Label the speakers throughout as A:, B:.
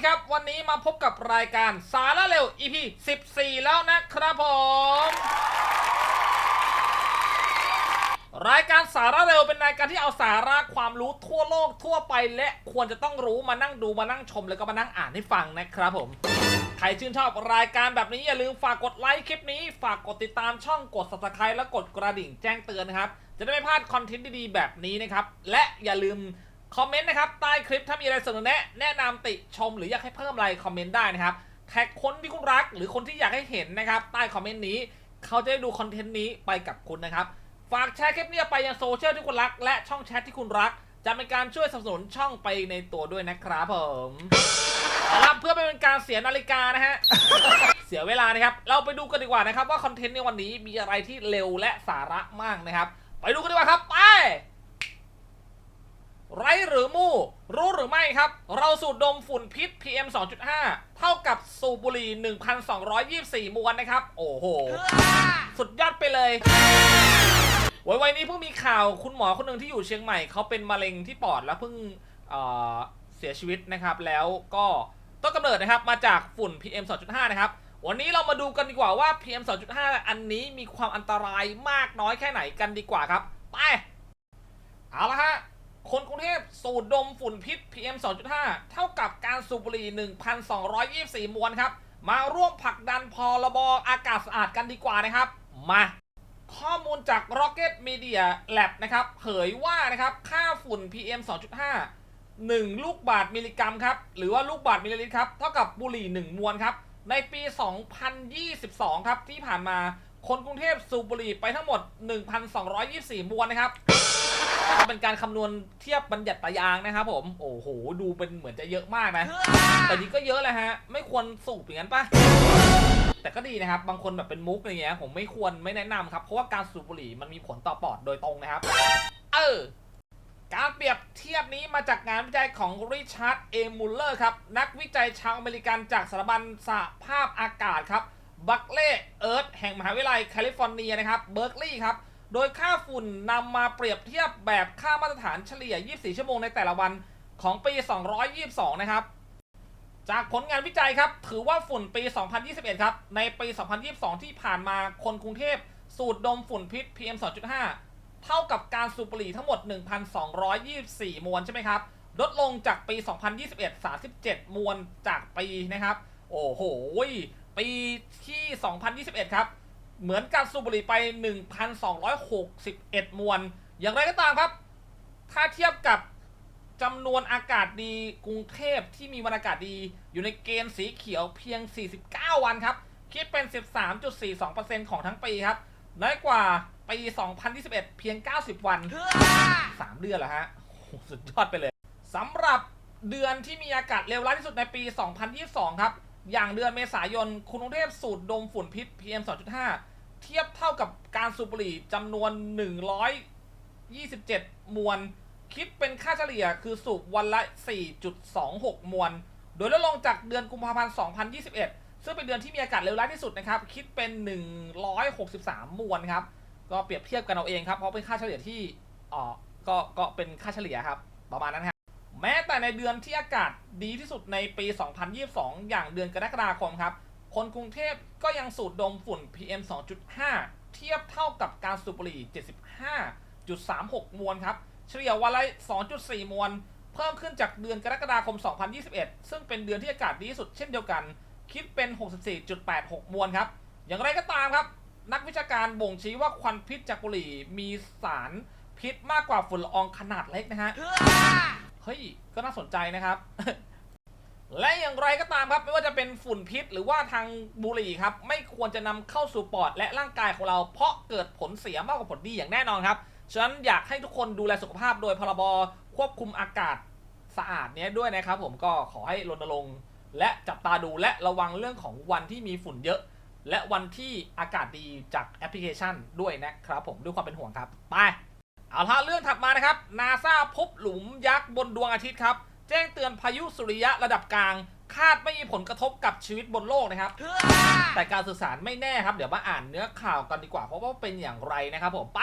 A: ดีครับ วันนี้มาพบกับรายการสาระเร็ว EP 14 แล้วนะครับผม รายการสาระเร็วเป็นรายการที่เอาสาระความรู้ทั่วโลกทั่วไป และควรจะต้องรู้มานั่งดูมานั่งชม แล้วก็มานั่งอ่านให้ฟังนะครับผม ใครชื่นชอบรายการแบบนี้อย่าลืมฝากกดไลค์คลิปนี้ ฝากกดติดตามช่องกด subscribe และกดกระดิ่งแจ้งเตือนนะครับ จะได้ไม่พลาดคอนเทนต์ดีๆแบบนี้นะครับ และอย่าลืม คอมเมนต์นะครับ ใต้คลิปถ้ามีอะไรเสนอแนะแนะนำติชมหรืออยากให้เพิ่มอะไรคอมเมนต์ได้นะครับ แท็กคนที่คุณรัก หรือคนที่อยากให้เห็นนะครับ ใต้คอมเมนต์นี้ เขาจะได้ดูคอนเทนต์นี้ไปกับคุณนะครับ ฝากแชร์คลิปนี้ไปยังโซเชียลที่คุณรัก และช่องแชทที่คุณรัก จะเป็นการช่วยสนับสนุนช่องไปในตัวด้วยนะครับผมเอาละเพื่อไม่เป็นการเสียนาฬิกานะฮะ เสียเวลานะครับ เราไปดูกันดีกว่านะครับ ว่าคอนเทนต์ในวันนี้มีอะไรที่เร็วและสาระมากนะครับ ไปดูกันดีกว่าครับ ไป ไรหรือมู่ รู้หรือไม่ครับ เราสูดดมฝุ่นพิษ PM 2.5 เท่ากับสูบบุหรี่ 1,224 มวนนะครับ โอ้โห สุดยอดไปเลยวัยวัยนี้เพิ่งมีข่าวคุณหมอคนหนึ่งที่อยู่เชียงใหม่เขาเป็นมะเร็งที่ปอดแล้วเพิ่งเเสียชีวิตนะครับ แล้วก็ต้นกำเนิดนะครับมาจากฝุ่น PM 2.5 นะครับ วันนี้เรามาดูกันดีกว่าว่า PM 2.5 อันนี้มีความอันตรายมากน้อยแค่ไหนกันดีกว่าครับ ไป เอาละฮะ คนกรุงเทพสูดดมฝุ่นพิษ PM 2.5 เท่ากับการสูบบุหรี่ 1,224 มวนครับ มาร่วมผลักดันพรบอากาศสะอาดกันดีกว่านะครับ มา ข้อมูลจาก Rocket Media Lab นะครับ เผยว่านะครับ ค่าฝุ่น PM 2.5 1 ลูกบาทมิลลิกรัมครับ หรือว่าลูกบาทมิลลิลิตรครับ เท่ากับบุหรี่ 1 มวนครับ ในปี 2022 ครับ ที่ผ่านมา คนกรุงเทพสูบบุหรี่ไปทั้งหมด 1,224 มวนนะครับ ก็เป็นการคำนวณเทียบบัญญัติตายางนะครับผม โอ้โห ดูเป็นเหมือนจะเยอะมากนะ แต่นี้ก็เยอะแหละฮะ ไม่ควรสูบอย่างนั้นปะแต่ก็ดีนะครับ บางคนแบบเป็นมุกอะไรเงี้ย ผมไม่ควรไม่แนะนำครับ เพราะว่าการสูบบุหรี่มันมีผลต่อปอดโดยตรงนะครับ เออ การเปรียบเทียบนี้มาจากงานวิจัยของริชาร์ด เอมูลเลอร์ครับ นักวิจัยชาวอเมริกันจากสถาบันสภาพอากาศครับ บัคเล่ เอิร์ธแห่งมหาวิทยาลัยแคลิฟอร์เนียนะครับ เบิร์กลีย์ครับ โดยค่าฝุ่นนำมาเปรียบเทียบแบบค่ามาตรฐานเฉลี่ย 24 ชั่วโมงในแต่ละวันของปี 222 นะครับ จากผลงานวิจัยครับ ถือว่าฝุ่นปี 2021 ครับ ในปี 2022 ที่ผ่านมาคนกรุงเทพสูดดมฝุ่นพิษ PM 2.5 เท่ากับการสูบบุหรี่ทั้งหมด 1,224 มวนใช่ไหมครับ ลดลงจากปี 2021 37 มวนจากปีนะครับ โอ้โห ปีที่ 2021 ครับ เหมือนการสูบบุหรี่ไป 1,261 มวน อย่างไรก็ตามครับ ถ้าเทียบกับจำนวนอากาศดีกรุงเทพที่มีวันอากาศดีอยู่ในเกณฑ์สีเขียวเพียง 49 วันครับ คิดเป็น 13.42%ของทั้งปีครับน้อยกว่าปี 2021 เพียง 90 วัน 3 เดือนเหรอฮะสุดยอดไปเลยสำหรับเดือนที่มีอากาศเลวร้ายที่สุดในปี 2022 ครับ อย่างเดือนเมษายนกรุงเทพสูดดมฝุ่นพิษ PM 2.5 เทียบเท่ากับการสูบบุหรี่จำนวน 127 มวนคิดเป็นค่าเฉลี่ยคือสูบวันละ 4.26 มวนโดยลดลงจากเดือนกุมภาพันธ์ 2021 ซึ่งเป็นเดือนที่มีอากาศเลวร้ายที่สุดนะครับ คิดเป็น 163 มวนครับ ก็เปรียบเทียบกันเอาเองครับ เพราะเป็นค่าเฉลี่ยที่อ๋อก็ก็เป็นค่าเฉลี่ยครับ ประมาณนั้นครับแม้แต่ในเดือนที่อากาศดีที่สุดในปี 2022 อย่างเดือนกรกฎาคมครับ คนกรุงเทพก็ยังสูดดมฝุ่น PM 2.5 เทียบเท่ากับการสูบบุหรี่ 75.36 มวนครับ เฉลี่ยวันละ 2.4 มวนเพิ่มขึ้นจากเดือนกรกฎาคม 2021 ซึ่งเป็นเดือนที่อากาศดีที่สุดเช่นเดียวกัน คิดเป็น 64.86 มวนครับ อย่างไรก็ตามครับ นักวิชาการบ่งชี้ว่าควันพิษจากบุหรี่มีสารพิษมากกว่าฝุ่นละอองขนาดเล็กนะฮะ เฮ้ย ก็น่าสนใจนะครับ และอย่างไรก็ตามครับไม่ว่าจะเป็นฝุ่นพิษหรือว่าทางบุหรี่ครับ ไม่ควรจะนำเข้าสู่ปอดและร่างกายของเรา เพราะเกิดผลเสียมากกว่าผลดีอย่างแน่นอนครับฉะนั้นอยากให้ทุกคนดูแลสุขภาพโดยพรบควบคุมอากาศสะอาดเนี้ยด้วยนะครับ ผมก็ขอให้รณรงค์และจับตาดูและระวังเรื่องของวันที่มีฝุ่นเยอะ และวันที่อากาศดีจากแอปพลิเคชันด้วยนะครับผมด้วยความเป็นห่วงครับไปเอาละเรื่องถัดมานะครับนาซาพบหลุมยักษ์บนดวงอาทิตย์ครับ แจ้งเตือนพายุสุริยะระดับกลาง คาดไม่มีผลกระทบกับชีวิตบนโลกนะครับ แต่การสื่อสารไม่แน่ครับ เดี๋ยวมาอ่านเนื้อข่าวกันดีกว่า เพราะว่าเป็นอย่างไรนะครับผมไป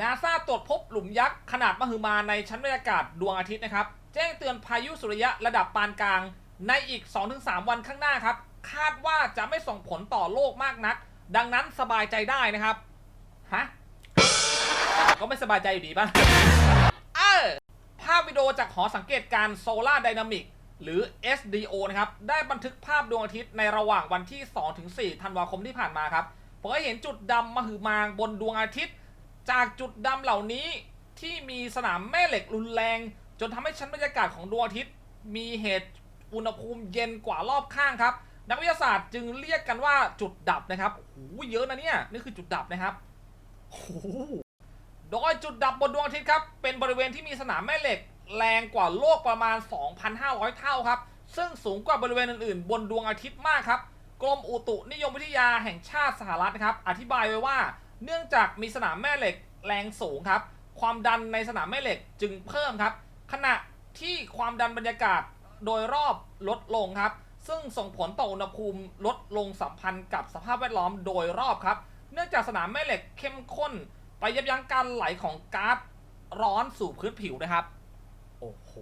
A: นาซาตรวจพบหลุมยักษ์ขนาดมหึมาในชั้นบรรยากาศดวงอาทิตย์นะครับ แจ้งเตือนพายุสุริยะระดับปานกลาง ในอีก 2-3 วันข้างหน้าครับ คาดว่าจะไม่ส่งผลต่อโลกมากนัก ดังนั้นสบายใจได้นะครับฮะก็ไม่สบายใจอยู่ดีป่ะเออ ภาพวิดีโอจากหอสังเกตการณ์ Solar Dynamic หรือ SDO นะครับ ได้บันทึกภาพดวงอาทิตย์ในระหว่างวันที่ 2-4 ธันวาคมที่ผ่านมาครับเผยเห็นจุดดำมหึมางบนดวงอาทิตย์ จากจุดดำเหล่านี้ที่มีสนามแม่เหล็กรุนแรง จนทำให้ชั้นบรรยากาศของดวงอาทิตย์ มีเหตุอุณหภูมิเย็นกว่ารอบข้างครับ นักวิทยาศาสตร์จึงเรียกกันว่าจุดดับนะครับโอ้โหเยอะนะเนี่ยนี่คือจุดดับนะครับโอ้ โดยจุดดับบนดวงอาทิตย์ครับ เป็นบริเวณที่มีสนามแม่เหล็ก แรงกว่าโลกประมาณ 2,500 เท่าครับ ซึ่งสูงกว่าบริเวณอื่นๆ บนดวงอาทิตย์มากครับ กรมอุตุนิยมวิทยาแห่งชาติสหรัฐนะครับ อธิบายไว้ว่า เนื่องจากมีสนามแม่เหล็กแรงสูงครับ ความดันในสนามแม่เหล็กจึงเพิ่มครับ ขณะที่ความดันบรรยากาศโดยรอบลดลงครับ ซึ่งส่งผลต่ออุณหภูมิลดลงสัมพันธ์กับสภาพแวดล้อมโดยรอบครับ เนื่องจากสนามแม่เหล็กเข้มข้น ไปยับยั้งการไหลของก๊าซร้อนสู่พื้นผิวนะครับ โอ้โห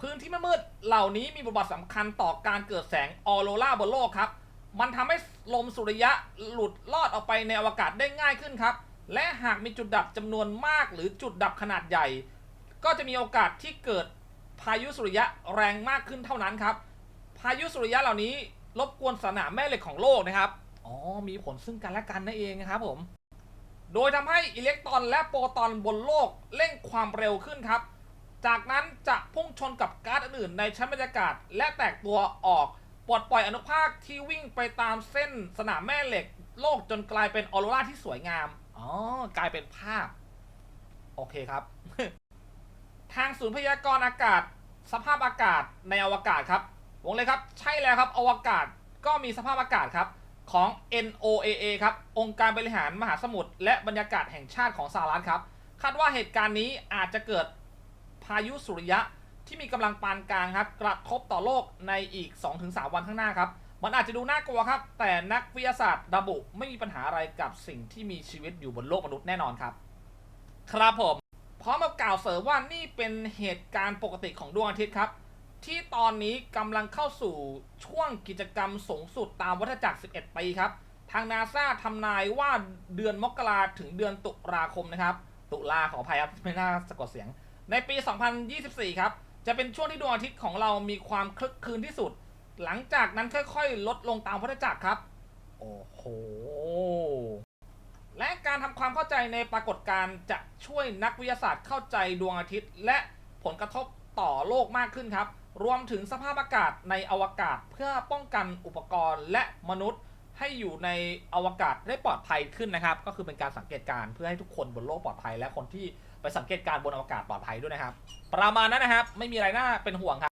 A: พื้นที่มืดๆเหล่านี้มีบทบาทสำคัญต่อการเกิดแสงออโรราบนโลกครับ มันทำให้ลมสุริยะหลุดลอดออกไปในอวกาศได้ง่ายขึ้นครับ และหากมีจุดดับจำนวนมากหรือจุดดับขนาดใหญ่ ก็จะมีโอกาสที่เกิดพายุสุริยะแรงมากขึ้นเท่านั้นครับ พายุสุริยะเหล่านี้รบกวนสนามแม่เหล็กของโลกนะครับ อ๋อ มีผลซึ่งกันและกันนั่นเองนะครับผม โดยทำให้อิเล็กตรอนและโปรตอนบนโลกเร่งความเร็วขึ้นครับ จากนั้นจะพุ่งชนกับก๊าซอื่นในชั้นบรรยากาศ และแตกตัวออกปลดปล่อยอนุภาคที่วิ่งไปตามเส้นสนามแม่เหล็กโลกจนกลายเป็นออโรราที่สวยงาม อ๋อ กลายเป็นภาพ โอเคครับ ทางศูนย์พยากรณ์อากาศ สภาพอากาศในอวกาศครับวงเลยครับ ใช่แล้วครับ อวกาศก็มีสภาพอากาศครับ ของ NOAA ครับ องค์การบริหารมหาสมุทรและบรรยากาศแห่งชาติของสหรัฐครับ คาดว่าเหตุการณ์นี้อาจจะเกิดพายุสุริยะที่มีกำลังปานกลางครับ กระทบต่อโลกในอีก 2-3 วันข้างหน้าครับ มันอาจจะดูน่ากลัวครับ แต่นักวิทยาศาสตร์ระบุไม่มีปัญหาอะไรกับสิ่งที่มีชีวิตอยู่บนโลกมนุษย์แน่นอนครับ ครับผมพร้อมกับกล่าวเสริมว่านี่เป็นเหตุการณ์ปกติของดวงอาทิตย์ครับ ที่ตอนนี้กำลังเข้าสู่ช่วงกิจกรรมสูงสุดตามวัฏจักร 11 ปีครับ ทางนาซาทำนายว่าเดือนมกราถึงเดือนตุลาคมนะครับ ตุลาขออภัยครับไม่น่าสะกดเสียง ในปี 2024 ครับ จะเป็นช่วงที่ดวงอาทิตย์ของเรามีความคลึกคลืนที่สุด หลังจากนั้นค่อยๆ ลดลงตามวัฏจักรครับ โอ้โห และการทำความเข้าใจในปรากฏการณ์จะช่วยนักวิทยาศาสตร์เข้าใจดวงอาทิตย์ และผลกระทบต่อโลกมากขึ้นครับ รวมถึงสภาพอากาศในอวกาศเพื่อป้องกันอุปกรณ์และมนุษย์ให้อยู่ในอวกาศได้ปลอดภัยขึ้นนะครับ ก็คือเป็นการสังเกตการณ์เพื่อให้ทุกคนบนโลกปลอดภัย และคนที่ไปสังเกตการณ์บนอวกาศปลอดภัยด้วยนะครับ ประมาณนั้นนะครับ ไม่มีอะไรน่าเป็นห่วงครับ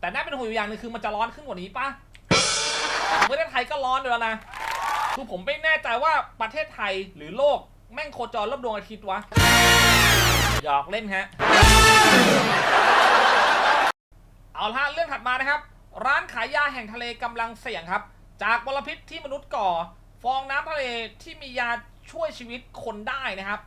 A: แต่น่าเป็นห่วงอยู่อย่างหนึงคือมันจะร้อนขึ้นกว่านี้ปะประเทศไทยก็ร้อนอยู่แล้วนะคือผมไม่แน่ใจว่าประเทศไทยหรือโลกแม่งโคจรรอบดวงอาทิตย์วะหยอกเล่นฮะ เอาละเรื่องถัดมานะครับ ร้านขายยาแห่งทะเลกำลังเสี่ยงครับ จากมลพิษที่มนุษย์ก่อ ฟองน้ำทะเลที่มียาช่วยชีวิตคนได้นะครับ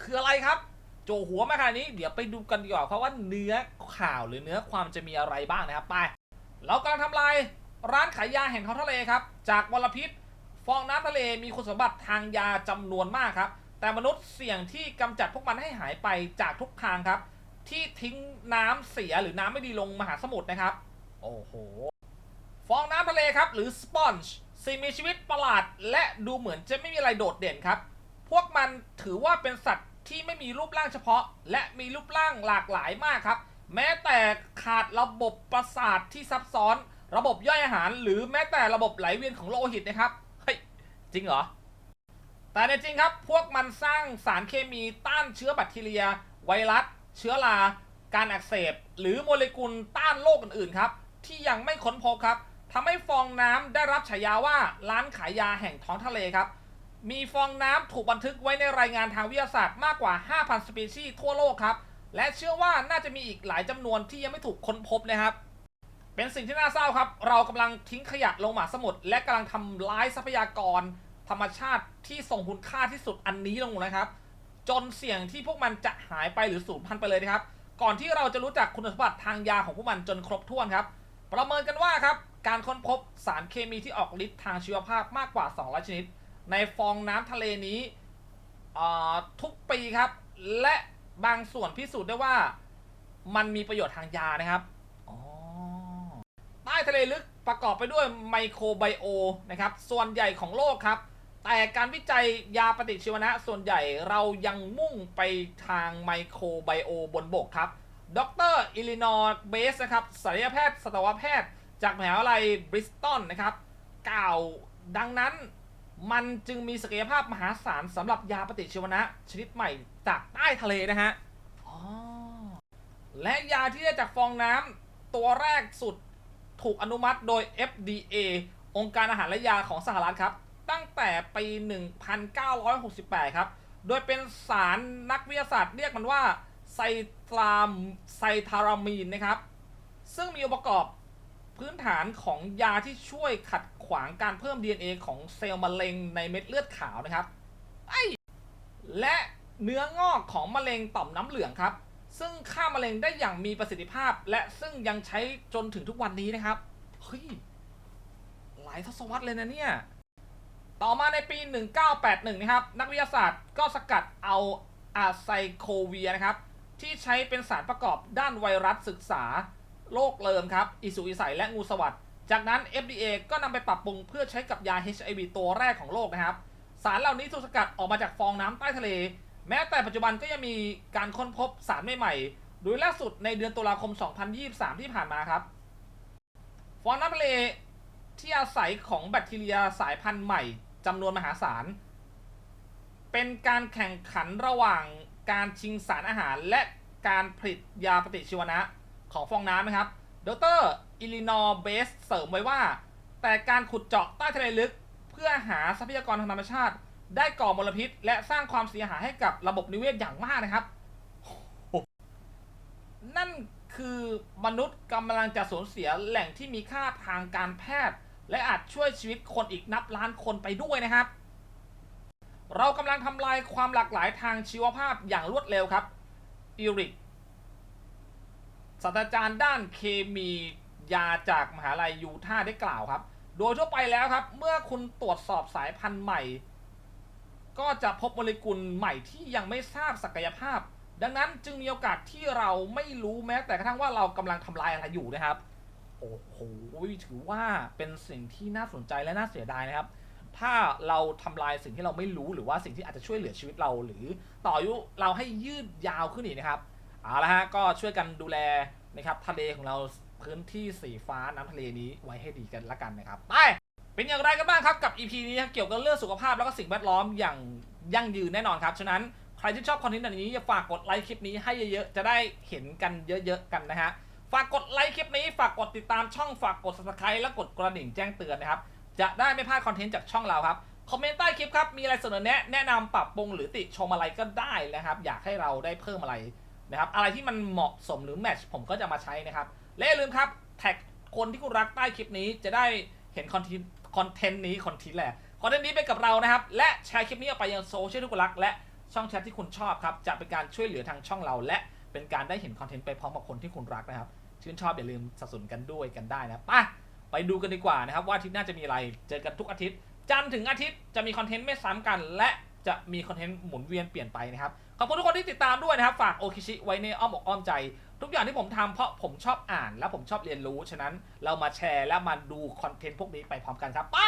A: คืออะไรครับ โจหัวมาขนาดนี้เดี๋ยวไปดูกันดีกว่าเพราะว่าเนื้อข่าวหรือเนื้อความจะมีอะไรบ้างนะครับไปเรากำลังทำลายร้านขายยาแห่งท้องทะเลครับ จากมลพิษ ฟองน้ำทะเลมีคุณสมบัติทางยาจำนวนมากครับ แต่มนุษย์เสี่ยงที่กำจัดพวกมันให้หายไปจากทุกทางครับ ที่ทิ้งน้ำเสียหรือน้ำไม่ดีลงมหาสมุทรนะครับ โอ้โห ฟองน้ำทะเลครับ หรือสปอนจ์สิ่งมีชีวิตประหลาด และดูเหมือนจะไม่มีอะไรโดดเด่นครับ พวกมันถือว่าเป็นสัตว์ที่ไม่มีรูปร่างเฉพาะ และมีรูปร่างหลากหลายมากครับ แม้แต่ขาดระบบประสาทที่ซับซ้อน ระบบย่อยอาหาร หรือแม้แต่ระบบไหลเวียนของโลหิตนะครับเฮ้ยจริงเหรอแต่ในจริงครับ พวกมันสร้างสารเคมีต้านเชื้อแบคทีเรีย ไวรัส เชื้อรา การอักเสบ หรือโมเลกุลต้านโรคอื่นๆครับ ที่ยังไม่ค้นพบครับทำให้ฟองน้ำได้รับฉายาว่าร้านขายยาแห่งท้องทะเลครับ มีฟองน้ำถูกบันทึกไว้ในรายงานทางวิทยาศาสตร์มากกว่า 5,000 สปีชีส์ทั่วโลกครับ และเชื่อว่าน่าจะมีอีกหลายจำนวนที่ยังไม่ถูกค้นพบนะครับ เป็นสิ่งที่น่าเศร้าครับ เรากำลังทิ้งขยะลงมาสมุทรและกำลังทำร้ายทรัพยากร ธรรมชาติที่ทรงคุณค่าที่สุดอันนี้ลงนะครับ จนเสี่ยงที่พวกมันจะหายไปหรือสูญพันธุ์ไปเลยนะครับ ก่อนที่เราจะรู้จักคุณสมบัติทางยาของพวกมันจนครบถ้วนครับ ประเมินกันว่าครับ การค้นพบสารเคมีที่ออกฤทธิ์ทางชีวภาพมากกว่า 200 ชนิด ในฟองน้ำทะเลนี้ทุกปีครับ และบางส่วนพิสูจน์ได้ว่ามันมีประโยชน์ทางยานะครับใต้ทะเลลึกประกอบไปด้วยไมโครไบโอนะครับ ส่วนใหญ่ของโลกครับ แต่การวิจัยยาปฏิชีวนะ ส่วนใหญ่เรายังมุ่งไปทางไมโครไบโอบนบกครับ ดรอิลลินอร์เบสนะครับศัลยแพทย์สัตวแพทย์ จากมหาวิทยาลัยบริสตันนะครับ กล่าวดังนั้นมันจึงมีศักยภาพมหาศาลสำหรับยาปฏิชีวนะ ชนิดใหม่จากใต้ทะเลนะฮะอ๋อและยาที่ได้จากฟองน้ำตัวแรกสุดถูกอนุมัติโดย FDA องค์การอาหารและยาของสหรัฐครับ ตั้งแต่ปี 1968 ครับ โดยเป็นสารนักวิทยาศาสตร์เรียกมันว่าไซตรามไซทารามีนนะครับ ซึ่งมีองค์ประกอบพื้นฐานของยาที่ช่วยขัดขวางการเพิ่ม DNA ของเซลล์มะเร็งในเม็ดเลือดขาวนะครับไอและเนื้องอกของมะเร็งต่อมน้ำเหลืองครับ ซึ่งฆ่ามะเร็งได้อย่างมีประสิทธิภาพ และซึ่งยังใช้จนถึงทุกวันนี้นะครับ เฮ้ย หลายทศวรรษเลยนะเนี่ย ต่อมาในปี 1981 นะครับ นักวิทยาศาสตร์ก็สกัดเอาอาไซโคเวียนะครับ ที่ใช้เป็นสารประกอบด้านไวรัสศึกษาโรคเลิมครับ อิสุอิสัยและงูสวัสดจากนั้น FDA ก็นำไปปรับปรุงเพื่อใช้กับยา HIV ตัวแรกของโลกนะครับ สารเหล่านี้ถูกสกัดออกมาจากฟองน้ำใต้ทะเล แม้แต่ปัจจุบันก็ยังมีการค้นพบสารใหม่ๆโดยล่าสุดในเดือนตุลาคม 2023 ที่ผ่านมาครับ ฟองน้ำทะเลที่อาศัยของแบคทีเรียสายพันธุ์ใหม่ จำนวนมหาศาล เป็นการแข่งขันระหว่างการชิงสารอาหารและการผลิตยาปฏิชีวนะของฟองน้ำนะครับ ดรอิลินอร์เบสเสริมไว้ว่า แต่การขุดเจาะใต้ทะเลลึก เพื่อหาทรัพยากรทางธรรมชาติ ได้ก่อมลพิษ และสร้างความเสียหายให้กับระบบนิเวศอย่างมากนะครับ นั่นคือมนุษย์กำลังจะสูญเสียแหล่งที่มีค่าทางการแพทย์ และอาจช่วยชีวิตคนอีกนับล้านคนไปด้วยนะครับ เรากำลังทำลายความหลากหลายทางชีวภาพอย่างรวดเร็วครับอิริกศาสตราจารย์ด้านเคมียาจากมหาลัยยูทาห์ได้กล่าวครับ โดยทั่วไปแล้วครับ เมื่อคุณตรวจสอบสายพันธุ์ใหม่ ก็จะพบโมเลกุลใหม่ที่ยังไม่ทราบศักยภาพ ดังนั้นจึงมีโอกาสที่เราไม่รู้แม้แต่กระทั่งว่าเรากำลังทำลายอะไรอยู่นะครับ โอ้โหถือว่าเป็นสิ่งที่น่าสนใจและน่าเสียดายนะครับ ถ้าเราทำลายสิ่งที่เราไม่รู้หรือว่าสิ่งที่อาจจะช่วยเหลือชีวิตเรา หรือต่ออายุเราให้ยืดยาวขึ้นอีกนะครับเอาละฮะก็ช่วยกันดูแลนะครับทะเลของเราพื้นที่สีฟ้าน้ำทะเลนี้ไว้ให้ดีกันละกันนะครับไปเป็นอย่างไรกันบ้างครับกับ EP นี้เกี่ยวกับเรื่องสุขภาพแล้วก็สิ่งแวดล้อมอย่างยั่งยืนแน่นอนครับฉะนั้นใครที่ชอบคอนเทนต์แบบนี้อย่าฝากกดไลค์คลิปนี้ให้เยอะๆจะได้เห็นกันเยอะ ๆ กันนะฮะฝากกดไลค์คลิป ฝากกดติดตามช่องฝากกด subscribe และกดกระดิ่งแจ้งเตือนนะครับ จะได้ไม่พลาดคอนเทนต์จากช่องเราครับ คอมเมนต์ใต้คลิปครับ มีอะไรเสนอแนะแนะนำปรับปรุงหรือติชมอะไรก็ได้นะครับ อยากให้เราได้เพิ่มอะไรนะครับ อะไรที่มันเหมาะสมหรือแมทช์ผมก็จะมาใช้นะครับ และอย่าลืมครับแท็กคนที่คุณรักใต้คลิปนี้จะได้เห็นคอนเทนต์คอนเทนต์นี้คอนเทนต์แหละคอนเทนต์นี้ไปกับเรานะครับ และแชร์คลิปนี้ออกไปยังโซเชียลที่คุณรัก และช่องแชทที่คุณชอบครับจะเป็นการช่วยเหลือทางช่องเรา และเป็นการได้เห็นคอนเทนต์ไปพร้อมกับคนที่คุณรักนะครับ ชื่นชอบอย่าลืมสนับสนุนกันด้วยกันได้นะปะไปดูกันดีกว่านะครับ ว่าอาทิตย์น่าจะมีอะไร เจอกันทุกอาทิตย์ จันทร์ถึงอาทิตย์จะมีคอนเทนต์ไม่ซ้ำกัน และจะมีคอนเทนต์หมุนเวียนเปลี่ยนไปนะครับ ขอบคุณทุกคนที่ติดตามด้วยนะครับ ฝากโอคิชิไว้ในอ้อมอกอ้อมใจ ทุกอย่างที่ผมทำเพราะผมชอบอ่านและผมชอบเรียนรู้ ฉะนั้นเรามาแชร์และมาดูคอนเทนต์พวกนี้ไปพร้อมกันครับ ไป